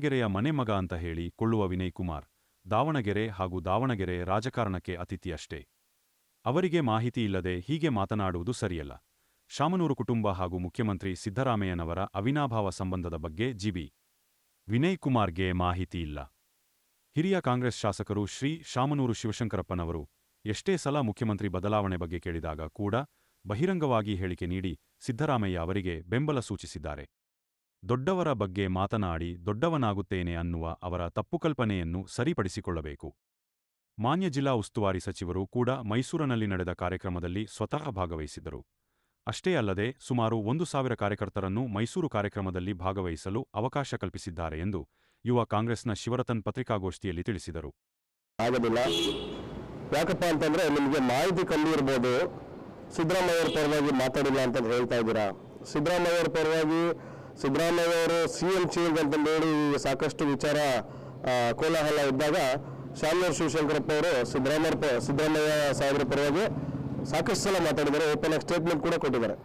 ದಾವಣಗೆರೆಯ ಮನೆಮಗ ಅಂತ ಹೇಳಿ ಕೊಳ್ಳುವ ವಿನಯ್ ಕುಮಾರ್, ದಾವಣಗೆರೆ ಹಾಗೂ ದಾವಣಗೆರೆ ರಾಜಕಾರಣಕ್ಕೆ ಅತಿಥಿಯಷ್ಟೇ. ಅವರಿಗೆ ಮಾಹಿತಿ ಇಲ್ಲದೆ ಹೀಗೆ ಮಾತನಾಡುವುದು ಸರಿಯಲ್ಲ. ಶಾಮನೂರು ಕುಟುಂಬ ಹಾಗೂ ಮುಖ್ಯಮಂತ್ರಿ ಸಿದ್ದರಾಮಯ್ಯನವರ ಅವಿನಾಭಾವ ಸಂಬಂಧದ ಬಗ್ಗೆ ಜಿಬಿ. ವಿನಯ್ ಕುಮಾರ್ಗೆ ಮಾಹಿತಿ ಇಲ್ಲ. ಹಿರಿಯ ಕಾಂಗ್ರೆಸ್ ಶಾಸಕರು ಶ್ರೀ ಶಾಮನೂರು ಶಿವಶಂಕರಪ್ಪನವರು ಎಷ್ಟೇ ಸಲ ಮುಖ್ಯಮಂತ್ರಿ ಬದಲಾವಣೆ ಬಗ್ಗೆ ಕೇಳಿದಾಗ ಕೂಡ ಬಹಿರಂಗವಾಗಿ ಹೇಳಿಕೆ ನೀಡಿ ಸಿದ್ದರಾಮಯ್ಯ ಅವರಿಗೆ ಬೆಂಬಲ ಸೂಚಿಸಿದ್ದಾರೆ. ದೊಡ್ಡವರ ಬಗ್ಗೆ ಮಾತನಾಡಿ ದೊಡ್ಡವನಾಗುತ್ತೇನೆ ಅನ್ನುವ ಅವರ ತಪ್ಪುಕಲ್ಪನೆಯನ್ನು ಸರಿಪಡಿಸಿಕೊಳ್ಳಬೇಕು. ಮಾನ್ಯ ಜಿಲ್ಲಾ ಉಸ್ತುವಾರಿ ಸಚಿವರು ಕೂಡ ಮೈಸೂರಿನಲ್ಲಿ ನಡೆದ ಕಾರ್ಯಕ್ರಮದಲ್ಲಿ ಸ್ವತಃ ಭಾಗವಹಿಸಿದರು ಅಷ್ಟೇ ಅಲ್ಲದೆ ಸುಮಾರು ಒಂದು ಸಾವಿರ ಕಾರ್ಯಕರ್ತರನ್ನು ಮೈಸೂರು ಕಾರ್ಯಕ್ರಮದಲ್ಲಿ ಭಾಗವಹಿಸಲು ಅವಕಾಶ ಕಲ್ಪಿಸಿದ್ದಾರೆ ಎಂದು ಯುವ ಕಾಂಗ್ರೆಸ್ನ ಶಿವರತನ್ ಪತ್ರಿಕಾಗೋಷ್ಠಿಯಲ್ಲಿ ತಿಳಿಸಿದರು. ಆಗೋದಿಲ್ಲ ಯಾಕಪ್ಪ ಅಂತಂದ್ರೆ ನಿಮಗೆ ಮಾಹಿತಿ ಕಮ್ಮಿ ಇರ್ಬೋದು. ಸಿದ್ದರಾಮಯ್ಯ ಪರವಾಗಿ ಮಾತಾಡಿಲ್ಲ ಅಂತ ಹೇಳ್ತಾ ಇದ್ದೀರಾ? ಸಿದ್ದರಾಮಯ್ಯ ಪರವಾಗಿ ಸಿದ್ದರಾಮಯ್ಯ ಅವರು ಸಿ ಎಂ ಚೇಂಜ್ ಅಂತ ಹೇಳಿ ಸಾಕಷ್ಟು ವಿಚಾರ ಕೋಲಾಹಲ ಇದ್ದಾಗ ಶಾಮನೂರು ಶಿವಶಂಕರಪ್ಪ ಅವರು ಸಿದ್ದರಾಮಯ್ಯ ಸಿದ್ದರಾಮಯ್ಯ ಸಾಹೇಬರ ಪರವಾಗಿ ಸಾಕಷ್ಟು ಸಲ ಮಾತಾಡಿದ್ದಾರೆ. ಓಪನ್ ಆಗಿ ಸ್ಟೇಟ್ಮೆಂಟ್ ಕೂಡ ಕೊಟ್ಟಿದ್ದಾರೆ.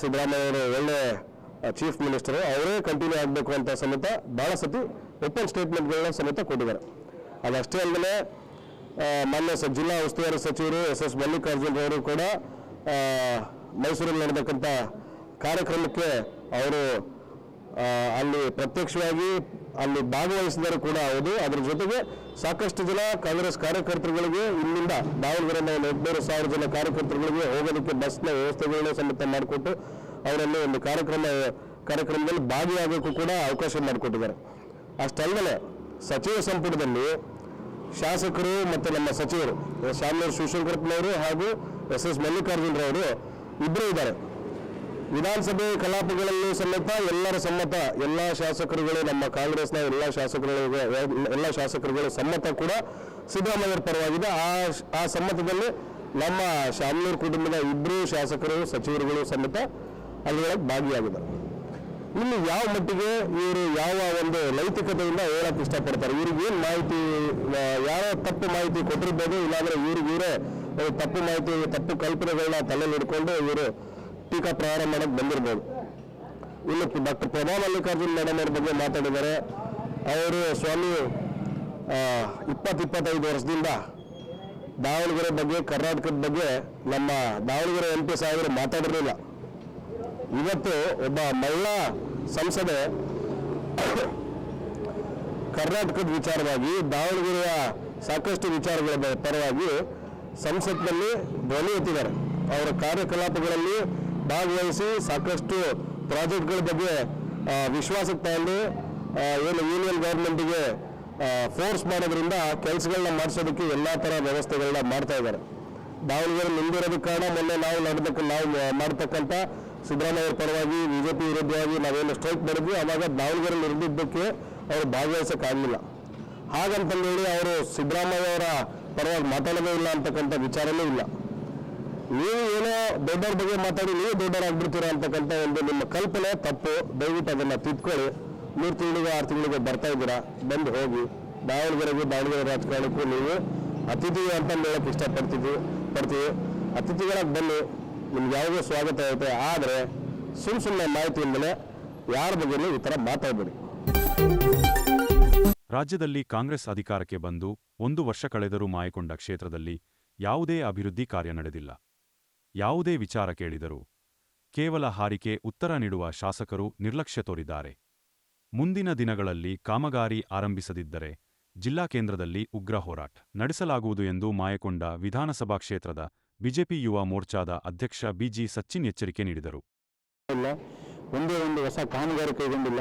ಸಿದ್ದರಾಮಯ್ಯ ಅವರು ಒಳ್ಳೆ ಚೀಫ್ ಮಿನಿಸ್ಟರ್ ಅವರೇ ಕಂಟಿನ್ಯೂ ಆಗಬೇಕು ಅಂತ ಸಮೇತ ಭಾಳ ಸತಿ ಓಪನ್ ಸ್ಟೇಟ್ಮೆಂಟ್ಗಳನ್ನ ಸಮೇತ ಕೊಟ್ಟಿದ್ದಾರೆ. ಅದಷ್ಟೇ ಅಲ್ಲದೆ ಮಾನ್ಯ ಸ, ಜಿಲ್ಲಾ ಉಸ್ತುವಾರಿ ಸಚಿವರು ಎಸ್ ಎಸ್ ಮಲ್ಲಿಕಾರ್ಜುನ್ ಅವರು ಕೂಡ ಮೈಸೂರಲ್ಲಿ ನಡೆದಕ್ಕಂಥ ಕಾರ್ಯಕ್ರಮಕ್ಕೆ ಅವರು ಅಲ್ಲಿ ಪ್ರತ್ಯಕ್ಷವಾಗಿ ಅಲ್ಲಿ ಭಾಗವಹಿಸಿದರು ಕೂಡ ಹೌದು. ಅದರ ಜೊತೆಗೆ ಸಾಕಷ್ಟು ಜನ ಕಾಂಗ್ರೆಸ್ ಕಾರ್ಯಕರ್ತರುಗಳಿಗೆ ಇಲ್ಲಿಂದ ದಾವಣಗೆರೆಯಿಂದ ಒಂದು ಎಂಟುನೂರು ಸಾವಿರ ಜನ ಕಾರ್ಯಕರ್ತರುಗಳಿಗೆ ಹೋಗೋದಕ್ಕೆ ಬಸ್ನ ವ್ಯವಸ್ಥೆಗಳನ್ನ ಸಮೇತ ಮಾಡಿಕೊಟ್ಟು ಅವರಲ್ಲಿ ಒಂದು ಕಾರ್ಯಕ್ರಮ, ಕಾರ್ಯಕ್ರಮದಲ್ಲಿ ಭಾಗಿಯಾಗೋಕ್ಕೂ ಕೂಡ ಅವಕಾಶ ಮಾಡಿಕೊಟ್ಟಿದ್ದಾರೆ. ಅಷ್ಟಲ್ಲದೆ ಸಚಿವ ಸಂಪುಟದಲ್ಲಿ ಶಾಸಕರು ಮತ್ತು ನಮ್ಮ ಸಚಿವರು ಶಾಮನೂರು ಶಿವಶಂಕರಪ್ಪನವರು ಹಾಗೂ ಎಸ್. ಎಸ್. ಮಲ್ಲಿಕಾರ್ಜುನರವರು ಇಬ್ಬರೂ ಇದ್ದಾರೆ. ವಿಧಾನಸಭೆ ಕಲಾಪಗಳಲ್ಲಿ ಸಮೇತ ಎಲ್ಲರ ಸಮ್ಮತ, ಎಲ್ಲ ಶಾಸಕರುಗಳು, ನಮ್ಮ ಕಾಂಗ್ರೆಸ್ನ ಎಲ್ಲ ಶಾಸಕರು ಎಲ್ಲ ಶಾಸಕರುಗಳ ಸಮ್ಮತ ಕೂಡ ಸಿದ್ದರಾಮಯ್ಯರ ಪರವಾಗಿದೆ. ಆ ಆ ಸಮ್ಮತದಲ್ಲಿ ನಮ್ಮ ಶಾಮನೂರು ಕುಟುಂಬದ ಇಬ್ಬರು ಶಾಸಕರು, ಸಚಿವರುಗಳು ಸಮೇತ ಅಲ್ಲಿಯೊಳಗೆ ಭಾಗಿಯಾಗಿದ್ದಾರೆ. ಇಲ್ಲಿ ಯಾವ ಮಟ್ಟಿಗೆ ಇವರು ಯಾವ ಒಂದು ನೈತಿಕತೆಯಿಂದ ಹೇಳಕ್ ಇಷ್ಟಪಡ್ತಾರೆ? ಇವ್ರಿಗೇನು ಮಾಹಿತಿ ಯಾವ ತಪ್ಪು ಮಾಹಿತಿ ಕೊಟ್ಟಿರ್ಬೋದು, ಇಲ್ಲಾಂದ್ರೆ ಇವ್ರಿಗೆ ಇವರೇ ತಪ್ಪು ಮಾಹಿತಿ, ತಪ್ಪು ಕಲ್ಪನೆಗಳನ್ನ ತಲೆಯಲ್ಲಿ ಹಿಡ್ಕೊಂಡು ಇವರು ಟೀಕಾ ಪ್ರಹಾರ ಮಾಡಕ್ ಬಂದಿರ್ಬೋದು. ಇನ್ನು ಡಾಕ್ಟರ್ ಪ್ರಭಾ ಮಲ್ಲಿಕಾರ್ಜುನ್ ಮೇಡಮ್ ಅವ್ರ ಬಗ್ಗೆ ಮಾತಾಡಿದ್ದಾರೆ. ಅವರು ಸ್ವಾಮಿ ಇಪ್ಪತ್ತು ಇಪ್ಪತ್ತೈದು ವರ್ಷದಿಂದ ದಾವಣಗೆರೆ ಬಗ್ಗೆ, ಕರ್ನಾಟಕದ ಬಗ್ಗೆ ನಮ್ಮ ದಾವಣಗೆರೆ ಎಂ ಪಿ ಸಾಹೇಬರು ಮಾತಾಡಿರಲಿಲ್ಲ. ಇವತ್ತು ಒಬ್ಬ ಮಹಿಳಾ ಸಂಸದೆ ಕರ್ನಾಟಕದ ವಿಚಾರವಾಗಿ, ದಾವಣಗೆರೆಯ ಸಾಕಷ್ಟು ವಿಚಾರಗಳ ಪರವಾಗಿ ಸಂಸತ್ನಲ್ಲಿ ಧ್ವನಿ ಎತ್ತಿದ್ದಾರೆ. ಅವರ ಕಾರ್ಯಕಲಾಪಗಳಲ್ಲಿ ಭಾಗವಹಿಸಿ ಸಾಕಷ್ಟು ಪ್ರಾಜೆಕ್ಟ್ಗಳ ಬಗ್ಗೆ ವಿಶ್ವಾಸಕ್ಕೆ ತಗೊಂಡು ಏನು ಯೂನಿಯನ್ ಗೌರ್ಮೆಂಟಿಗೆ ಫೋರ್ಸ್ ಮಾಡೋದ್ರಿಂದ ಕೆಲಸಗಳನ್ನ ಮಾಡಿಸೋದಕ್ಕೆ ಎಲ್ಲ ಥರ ವ್ಯವಸ್ಥೆಗಳನ್ನ ಮಾಡ್ತಾ ಇದ್ದಾರೆ. ದಾವಣಗೆರೆ ಮುಂದಿರೋದಕ್ಕೆ ಕಾರಣ ಮೊನ್ನೆ ನಾವು ನಡೆದಕ್ಕೆ, ನಾವು ಮಾಡತಕ್ಕಂಥ ಸಿದ್ದರಾಮಯ್ಯ ಪರವಾಗಿ, ಬಿಜೆಪಿ ವಿರುದ್ಧವಾಗಿ ನಾವೇನು ಸ್ಟ್ರೈಕ್ ಮಾಡಿದ್ವಿ, ಆವಾಗ ದಾವಣಗೆರೆ ನಿರ್ದಿದ್ದಕ್ಕೆ ಅವರು ಭಾಗವಹಿಸೋಕ್ಕಾಗಲಿಲ್ಲ ಹಾಗಂತಂದೇಳಿ ಅವರು ಸಿದ್ದರಾಮಯ್ಯ ಅವರ ಪರವಾಗಿ ಮಾತಾಡೋದೇ ಇಲ್ಲ ಅಂತಕ್ಕಂಥ ವಿಚಾರವೇ ಇಲ್ಲ. ನೀವು ಏನೋ ದೊಡ್ಡವ್ರ ಬಗ್ಗೆ ಮಾತಾಡಿ, ನೀವು ದೊಡ್ಡವರಾಗ್ಬಿಡ್ತೀರಾ ಅಂತಕ್ಕಂಥ ಒಂದು ನಿಮ್ಮ ಕಲ್ಪನೆ, ತಪ್ಪು, ದಯವಿಟ್ಟು ಅದನ್ನು ತಿದ್ಕೊಳ್ಳಿ. ಮೂರು ತಿಂಗಳಿಗೆ, ಆರು ತಿಂಗಳಿಗೆ ಬರ್ತಾ ಇದ್ದೀರಾ? ಬಂದು ಹೋಗಿ. ದಾವಣಗೆರೆಗೆ ದಾವಣಗೆರೆ ರಾಜಕಾರಣಕ್ಕೂ ನೀವು ಅತಿಥಿ ಅಂತ ಹೇಳಕ್ಕೆ ಇಷ್ಟಪಡ್ತಿದ್ವಿ, ಪಡ್ತೀವಿ. ಅತಿಥಿಗಳಾಗಿ ಬನ್ನಿ, ನಿಮ್ಗೆ ಯಾವುದೇ ಸ್ವಾಗತ ಇರುತ್ತೆ. ಆದರೆ ಸುಮ್ ಸುಮ್ಮನೆ ಮಾಹಿತಿಯಿಂದಲೇ ಯಾರ ಬಗ್ಗೆನೂ ಈ ಥರ ಮಾತಾಡಬೇಡಿ. ರಾಜ್ಯದಲ್ಲಿ ಕಾಂಗ್ರೆಸ್ ಅಧಿಕಾರಕ್ಕೆ ಬಂದು ಒಂದು ವರ್ಷ ಕಳೆದರೂ ಮಾಯಕೊಂಡ ಕ್ಷೇತ್ರದಲ್ಲಿ ಯಾವುದೇ ಅಭಿವೃದ್ಧಿ ಕಾರ್ಯ ನಡೆದಿಲ್ಲ. ಯಾವುದೇ ವಿಚಾರ ಕೇಳಿದರು ಕೇವಲ ಹಾರಿಕೆ ಉತ್ತರ ನೀಡುವ ಶಾಸಕರು ನಿರ್ಲಕ್ಷ್ಯ ತೋರಿದ್ದಾರೆ. ಮುಂದಿನ ದಿನಗಳಲ್ಲಿ ಕಾಮಗಾರಿ ಆರಂಭಿಸದಿದ್ದರೆ ಜಿಲ್ಲಾ ಕೇಂದ್ರದಲ್ಲಿ ಉಗ್ರ ಹೋರಾಟ ನಡೆಸಲಾಗುವುದು ಎಂದು ಮಾಯಕೊಂಡ ವಿಧಾನಸಭಾ ಕ್ಷೇತ್ರದ ಬಿಜೆಪಿ ಯುವ ಮೋರ್ಚಾದ ಅಧ್ಯಕ್ಷ ಬಿಜಿ ಸಚಿನ್ ಎಚ್ಚರಿಕೆ ನೀಡಿದರು. ಒಂದೇ ಒಂದು ಹೊಸ ಕಾಮಗಾರಿ ಕೈಗೊಂಡಿಲ್ಲ.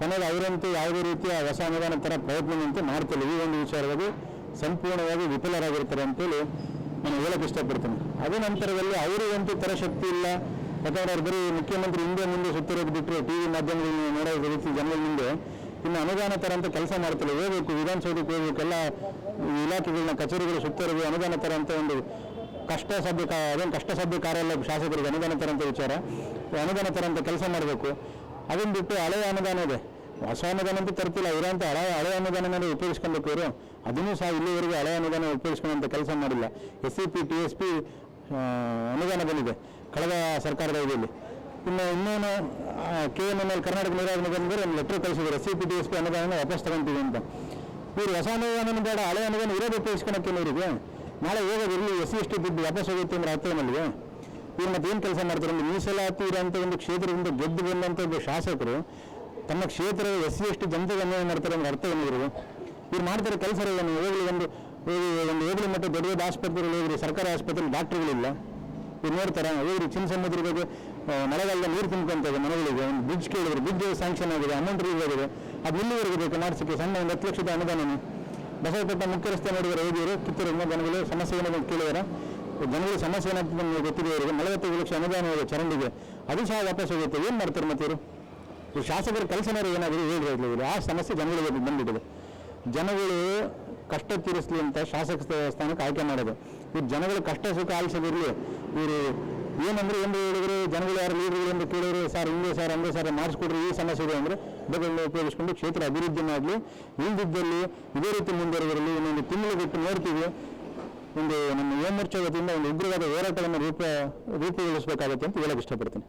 ಕೊನೆಗೆ ಅವರಂತೆ ಯಾವುದೇ ರೀತಿಯ ಹೊಸ ಅನುದಾನ ತರ ಪ್ರಯತ್ನದಂತೆ ಮಾಡ್ತಿಲ್ಲ. ಈ ಒಂದು ವಿಚಾರವಾಗಿ ಸಂಪೂರ್ಣವಾಗಿ ವಿಫಲರಾಗಿರ್ತಾರೆ ಅಂತೇಳಿ ನಾನು ಹೇಳಕ್ಕೆ ಇಷ್ಟಪಡ್ತೇನೆ. ಅದೇ ನಂತರದಲ್ಲಿ ಅವರಿಗಂತೂ ತರ ಶಕ್ತಿ ಇಲ್ಲ. ಯಾಕಂದ್ರೆ ಅವ್ರು ಬರೀ ಮುಖ್ಯಮಂತ್ರಿ ಹಿಂದೆ ಮುಂದೆ ಸುತ್ತಿರೋದು ಬಿಟ್ಟರೆ ಟಿ ವಿ ಮಾಧ್ಯಮದಲ್ಲಿ ನೋಡೋ ರೀತಿ ಜನಗಳ ಮುಂದೆ ಇನ್ನು ಅನುದಾನ ತರ ಅಂತ ಕೆಲಸ ಮಾಡ್ತಾರೆ ಹೋಗ್ಬೇಕು, ವಿಧಾನಸೌಧಕ್ಕೆ ಹೋಗ್ಬೇಕು, ಎಲ್ಲ ಇಲಾಖೆಗಳನ್ನ, ಕಚೇರಿಗಳು ಸುತ್ತಿರೋದು ಅನುದಾನ ತರ ಅಂತ ಒಂದು ಕಷ್ಟ ಸಾಧ್ಯ ಅದೇನು ಕಷ್ಟ ಸಾಧ್ಯ ಕಾರ್ಯ ಎಲ್ಲ ಶಾಸಕರಿಗೆ ಅನುದಾನ ತರಂತ ವಿಚಾರ. ಅನುದಾನ ತರ ಅಂತ ಕೆಲಸ ಮಾಡಬೇಕು. ಅದನ್ನು ಬಿಟ್ಟು ಹಳೆಯ ಅನುದಾನ ಇದೆ. ಹೊಸ ಅನುದಾನ ಅಂತೂ ತರ್ತಿಲ್ಲ ಇರೋಂಥ ಹಳೆ ಹಳೆ ಅನುದಾನನೇ ಉಪಯೋಗಿಸ್ಕೊಂಡ್ಬೇಕು ಇವರು. ಅದನ್ನೂ ಸಹ ಇಲ್ಲಿವರೆಗೂ ಹಳೆ ಅನುದಾನ ಉಪಯೋಗಿಸ್ಕೊಳ್ಳುವಂಥ ಕೆಲಸ ಮಾಡಿಲ್ಲ. S C P T S P ಅನುದಾನ ಬಂದಿದೆ ಕಳೆದ ಸರ್ಕಾರದ ಅವಧಿಯಲ್ಲಿ ಇನ್ನು, ಇನ್ನೇನು ಕೆ ಎನ್ ಎಲ್ ಕರ್ನಾಟಕ ನೀರಾವರಿ ನಿಗಮದವರು ಒಂದು ಲೆಟ್ರ್ ಕಳಿಸಿದ್ದಾರೆ. C P T S P ಅನುದಾನ ವಾಪಸ್ ತಗೊಂತೀವಿ ಅಂತ. ಇವರು ಹೊಸ ಅನುದಾನ ಬೇಡ, ಹಳೆ ಅನುದಾನ ಇರೋದು ಉಪಯೋಗಿಸ್ಕೊಳಕ್ಕೆ ಇವರಿಗೆ. ನಾಳೆ ಹೋಗೋದು ಇಲ್ಲಿ ಎಸ್ ಸಿ ಎಸ್ ಟಿ ದುಡ್ಡು ವಾಪಸ್ ಹೋಗುತ್ತೆ ಅಂದ್ರೆ ಅರ್ಥ ಏನಿಲ್ವೇ ಇವ್ರು ಮತ್ತೆ ಏನು ಕೆಲಸ ಮಾಡ್ತಾರೆ? ಒಂದು ಮೀಸಲಾತಿ ಇರೋಂಥ ಒಂದು ಕ್ಷೇತ್ರದಿಂದ ಗೆದ್ದು ಬಂದಂಥ ಒಬ್ಬ ಶಾಸಕರು ತಮ್ಮ ಕ್ಷೇತ್ರ ಎಸ್ ಸಿ ಎಸ್ ಟಿ ಜನತೆಗೆ ಅನ್ಯಾಯ ಮಾಡ್ತಾರೆ ಅಂದ್ರೆ ಅರ್ಥ ಏನಿದ್ರು ಇವ್ರು ಮಾಡ್ತಾರೆ ಕೆಲಸ ಏನು ಹೋಗಲಿ ಒಂದು ಒಂದು ಹೋಗಲಿ ಮತ್ತು ದೊಡ್ಡ ದೊಡ್ಡ ಆಸ್ಪತ್ರೆಗಳು ಹೋಗ್ರಿ, ಸರ್ಕಾರಿ ಆಸ್ಪತ್ರೆಗಳು ಡಾಕ್ಟ್ರುಗಳಿಲ್ಲ ಇವ್ರು ನೋಡ್ತಾರೆ, ಹೋಗ್ರಿ, ಚಿನ್ನ ಸಮುದ್ರ ಬಗ್ಗೆ ಮಳೆಗಾಲದ ನೀರು ತುಂಬ್ಕೊಂತದೆ ಮನೆಗಳಿಗೆ, ಒಂದು ಬ್ರಿಡ್ಜ್ ಕೇಳಿದ್ರು ಬ್ರಿಡ್ಜ್ ಸ್ಯಾಂಕ್ಷನ್ ಆಗಿದೆ ಅಮೌಂಟ್ ರಿಲೀಸ್ ಆಗಿದೆ, ಅದು ಎಲ್ಲಿವರೆಗೆ ಬೇಕು? ಮಾಡಿಸಿಕೆ ಸಣ್ಣ ಒಂದು ಹತ್ತು ಲಕ್ಷದ ಅನುದಾನ ಬಸವಪಟ್ಟ ಮುಖ್ಯ ರಸ್ತೆ ನೋಡಿದರೆ ಹೋಗಿದ್ರು ಕಿತ್ತೂರಿನ ಜನಗಳು ಸಮಸ್ಯೆ ಏನೋ ಕೇಳಿದಾರೆ. ಜನಗಳು ಸಮಸ್ಯೆ ಏನಾಗ್ತದೆ ಗೊತ್ತಿದೆ ಅವರಿಗೆ ನಲವತ್ತೈದು ಲಕ್ಷ ಅನುದಾನ ಇದೆ ಚರಂಡಿಗೆ. ಅದು ಸಹ ವಾಪಸ್ ಹೋಗುತ್ತೆ. ಏನು ಮಾಡ್ತಾರೆ ಮತ್ತೆ ಇವ್ರು? ಶಾಸಕರ ಕೆಲಸನಾರು ಏನಾದರೂ ಹೇಳಿರೋದಿಲ್ಲ ಆ ಸಮಸ್ಯೆ ಜನಗಳಿಗೆ ಬಂದ್ಬಿಟ್ಟಿದೆ. ಜನಗಳು ಕಷ್ಟ ತೀರಿಸಲಿ ಅಂತ ಶಾಸಕ ಸ್ಥಾನಕ್ಕೆ ಆಯ್ಕೆ ಮಾಡೋದು. ಇವ್ರು ಜನಗಳು ಕಷ್ಟ ಸುಖ ಆಲಿಸೋದಿರಲಿ ಇವರು ಏನಂದ್ರೆ ಏನು ಹೇಳಿದ್ರು ಜನಗಳು ಯಾರು ಲೀಡರ್ಗಳು ಎಂದು ಕೇಳಿದ್ರು ಸರ್ ಹಿಂಗೆ ಸರ್ ಹಂಗೆ ಸರ್ ಮಾಡಿಸ್ಕೊಡ್ರಿ, ಈ ಸಮಸ್ಯೆ ಇದೆ ಅಂದರೆ ಇದನ್ನು ಉಪಯೋಗಿಸ್ಕೊಂಡು ಕ್ಷೇತ್ರ ಅಭಿವೃದ್ಧಿ ಮಾಡಲಿ ಇಲ್ದಿದ್ದಲ್ಲಿ ಇದೇ ರೀತಿ ಮುಂದುವರೆದಿರಲಿ. ಇನ್ನೊಂದು ತಿಂಗಳು ಬಿಟ್ಟು ನೋಡ್ತೀವಿ. ಒಂದು ನಮ್ಮ ಯುವ ವತಿಯಿಂದ ಒಂದು ಉಗ್ರವಾದ ಹೋರಾಟವನ್ನು ರೂಪ, ರೂಪುಗೊಳಿಸಬೇಕಾಗುತ್ತೆ ಅಂತ ಹೇಳಕ್ಕೆ ಇಷ್ಟಪಡ್ತೀನಿ.